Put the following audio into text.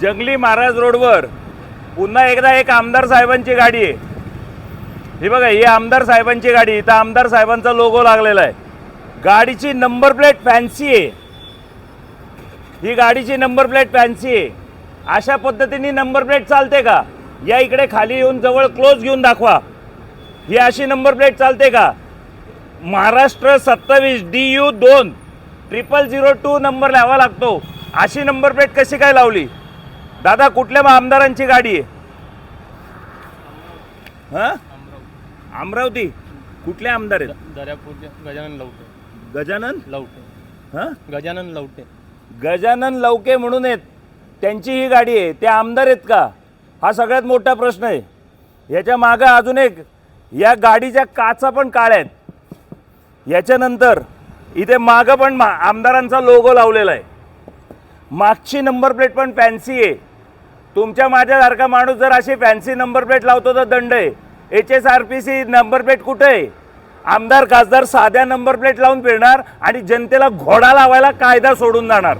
जंगली महाराज रोडवर पुन्हा एकदा एक आमदार साहेबांची गाडी आहे. ही बघा ही आमदार साहेबांची गाडी इथं आमदार साहेबांचा लोगो लागलेला आहे. गाडीची नंबर प्लेट फॅन्सी आहे. ही गाडीची नंबर प्लेट फॅन्सी आहे. अशा पद्धतीने नंबर प्लेट चालते का? या इकडे खाली येऊन जवळ क्लोज घेऊन दाखवा. ही अशी नंबर प्लेट चालते का? महाराष्ट्र सत्तावीस डी यू दोन ट्रिपल झिरो टू नंबर लावा लागतो. अशी नंबर प्लेट कशी काय लावली? दादा कुठल्या आमदारांची गाडी आहे? हां? अमरावती. कुठले आमदार आहेत? दर्यापूरचे गजानन लवटे. गजानन? लवटे. हां? गजानन लवटे. गजानन लवके म्हणून आहेत. त्यांची ही गाडी आहे. ते आमदार आहेत का? हा सगळ्यात मोठा प्रश्न आहे. याच्या मागं अजून एक या गाडीच्या काचा पण काळ्या आहेत. याच्यानंतर इथे मागं पण मा आमदारांचा लोगो लावलेला आहे. मागची नंबर प्लेट पण फॅन्सी आहे. तुमच्या माझ्यासारखा माणूस जर अशी फॅन्सी नंबर प्लेट लावतो तर दंड आहे. H S R P C number plate कुठे आहे? आमदार खासदार साध्या नंबर प्लेट लावून फिरणार आणि जनतेला घोडा लावायला कायदा सोडून जाणार.